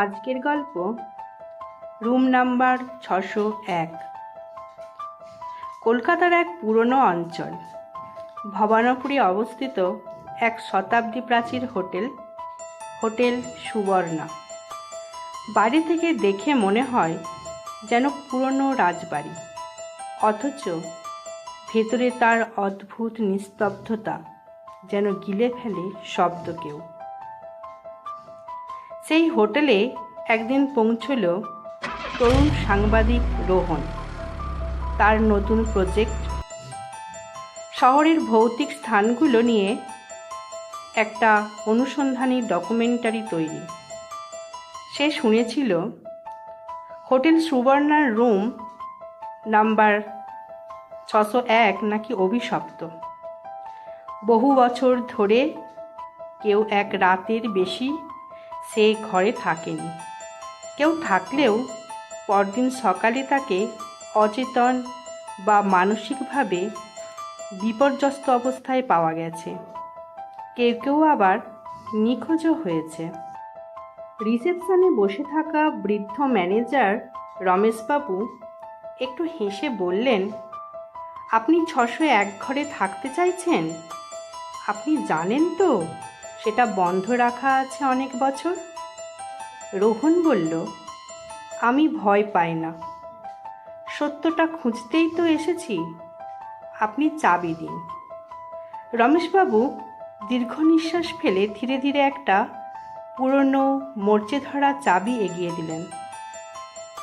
আজকের গল্প room number ছশো এক। কলকাতার এক পুরনো অঞ্চল, ভবানপুরে অবস্থিত এক শতাব্দী প্রাচীর হোটেল হোটেল সুবর্ণা। বাড়ি থেকে দেখে মনে হয় যেন পুরনো রাজবাড়ি, অথচ ভেতরে তার অদ্ভুত নিস্তব্ধতা যেন গিলে ফেলে শব্দকেও সেই হোটেলে একদিন পৌঁছল তরুণ সাংবাদিক রোহন। তার নতুন প্রজেক্ট। শহরের ভৌতিক স্থানগুলো নিয়ে একটা অনুসন্ধানী ডকুমেন্টারি তৈরি। সে শুনেছিল, হোটেল সুবর্ণার রুম নাম্বার ছশো এক নাকি অভিশপ্ত। বহু বছর ধরে কেউ এক রাতের বেশি সে ঘরে থাকেনি। কেউ থাকলেও পরদিন সকালে তাকে অচেতন বা মানসিকভাবে বিপর্যস্ত অবস্থায় পাওয়া গেছে। কেউ কেউ আবার নিখোঁজও হয়েছে। রিসেপশনে বসে থাকা বৃদ্ধ ম্যানেজার রমেশবাবু একটু হেসে বললেন, আপনি ছশো এক ঘরে থাকতে চাইছেন? আপনি জানেন তো সেটা বন্ধ রাখা আছে অনেক বছর? রোহন বলল, আমি ভয় পাই না। সত্যটা খুঁজতেই তো এসেছি। আপনি চাবি দিন। রমেশবাবু দীর্ঘ নিঃশ্বাস ফেলে ধীরে ধীরে একটা পুরনো মরচে ধরা চাবি এগিয়ে দিলেন।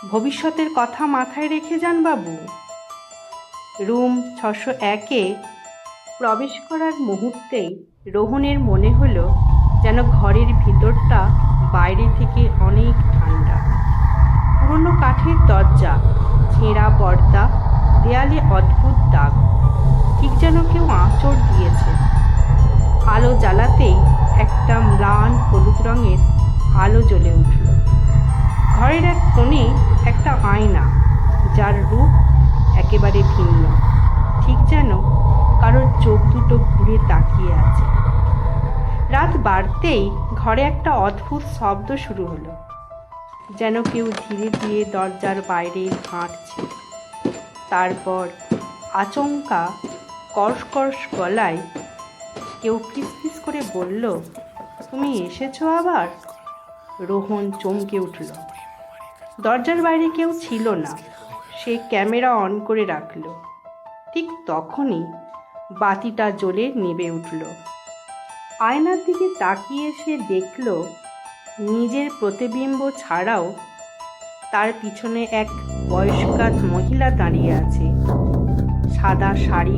ভবিষ্যতের কথা মাথায় রেখে যান বাবু। রুম ছশো একে প্রবেশ করার মুহূর্তেই রোহনের মনে হলো যেন ঘরের ভিতরটা বাইরে থেকে অনেক ঠান্ডা। পুরনো কাঠের দরজা, ছেঁড়া পর্দা, দেয়ালে অদ্ভুত দাগ, ঠিক যেন কেউ আঁচড় দিয়েছে। আলো জ্বালাতেই একটা ম্লান হলুদ রঙের আলো জ্বলে উঠল। ঘরের এক কোণে একটা আয়না, যার রূপ একেবারে ভিন্ন, ঠিক যেন কারোর চোখ দুটো ঘুরে তাকিয়ে আছে। রাত বাড়তেই ঘরে একটা অদ্ভুত শব্দ শুরু হলো, যেন কেউ ধীরে ধীরে দরজার বাইরে হাঁটছে। তারপর আচমকা কর্ষ গলায় কেউ ফিসফিস করে বলল, তুমি এসেছ আবার? রোহন চমকে উঠল। দরজার বাইরে কেউ ছিল না, সে ক্যামেরা অন করে রাখল। ঠিক তখনই বাতিটা জ্বলে নেবে উঠল। আয়নার দিকে তাকিয়ে সে দেখল, নিজের প্রতিবিম্ব ছাড়াও তার পিছনে এক বয়স্কাত মহিলা দাঁড়িয়ে আছে। সাদা শাড়ি,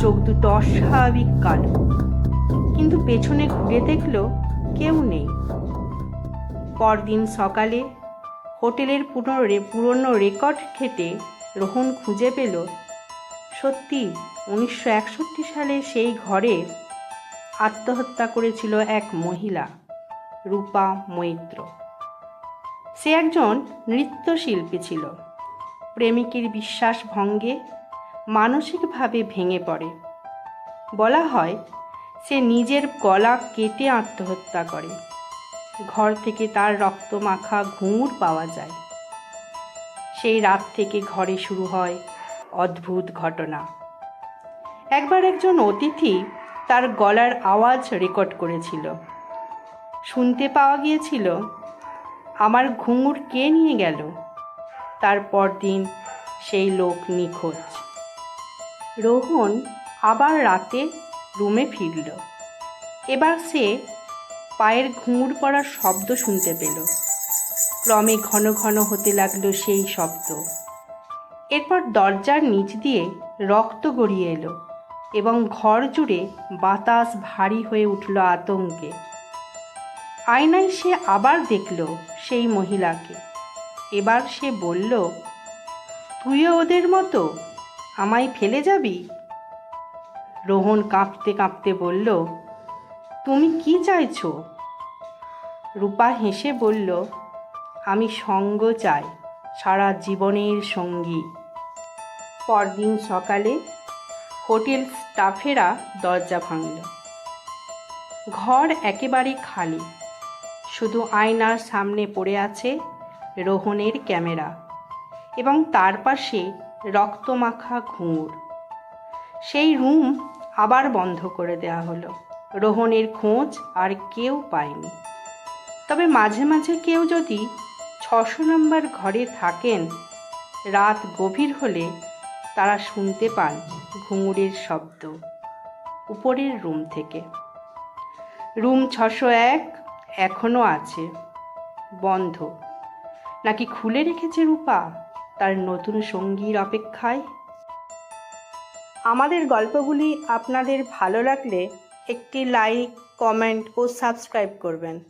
চোখ দুটো অস্বাভাবিক কালো। কিন্তু পেছনে ঘুরে দেখল কেউ নেই। পরদিন সকালে হোটেলের পুনরে পুরনো রেকর্ড ঘেটে রোহন খুঁজে পেল, সত্যি উনিশশো একষট্টি সালে সেই ঘরে আত্মহত্যা করেছিল এক মহিলা, রূপা মৈত্র। সে একজন নৃত্যশিল্পী ছিল। প্রেমিকের বিশ্বাস ভঙ্গে, মানসিকভাবে ভেঙে পড়ে। বলা হয়, সে নিজের গলা কেটে আত্মহত্যা করে। ঘর থেকে তার রক্ত মাখা ঘুঙুর পাওয়া যায়। সেই রাত থেকে ঘরে শুরু হয় অদ্ভুত ঘটনা। একবার একজন অতিথি তার গলার আওয়াজ রেকর্ড করেছিল। শুনতে পাওয়া গিয়েছিল, আমার ঘুঙুর কে নিয়ে গেল? তারপর দিন সেই লোক নিখোঁজ। রোহন আবার রাতে রুমে ফিরল। এবার সে পায়ের ঘুঙুর পড়ার শব্দ শুনতে পেল। ক্রমে ঘন ঘন হতে লাগল সেই শব্দ। এরপর দরজার নিচ দিয়ে রক্ত গড়িয়ে এলো। এবং ঘর জুড়ে বাতাস ভারী হয়ে উঠল আতঙ্কে। আয়নায় সে আবার দেখল সেই মহিলাকে। এবার সে বলল, তুইও ওদের মতো? আমায় ফেলে যাবি? রোহন কাঁপতে কাঁপতে বলল, তুমি কি চাইছো? রূপা হেসে বলল, আমি সঙ্গ চাই, সারা জীবনের সঙ্গী। পরদিন সকালে হোটেল স্টাফেরা দরজা ভাঙল। ঘর একেবারে খালি। শুধু আয়নার সামনে পড়ে আছে রোহনের ক্যামেরা এবং তার পাশে রক্তমাখা ঘুঙুর। সেই রুম আবার বন্ধ করে দেওয়া হলো। রোহনের খোঁজ আর কেউ পায়নি। তবে মাঝে মাঝে কেউ যদি ছশো নম্বর ঘরে থাকেন, রাত গভীর হলে তারা শুনতে পান ঘুঙুরের শব্দ উপরের রুম থেকে। রুম ছশো এক এখনও আছে। বন্ধ। নাকি খুলে রেখেছে রূপা তার নতুন সঙ্গীর অপেক্ষায়? আমাদের গল্পগুলি আপনাদের ভালো লাগলে একটি লাইক কমেন্ট ও সাবস্ক্রাইব করবেন।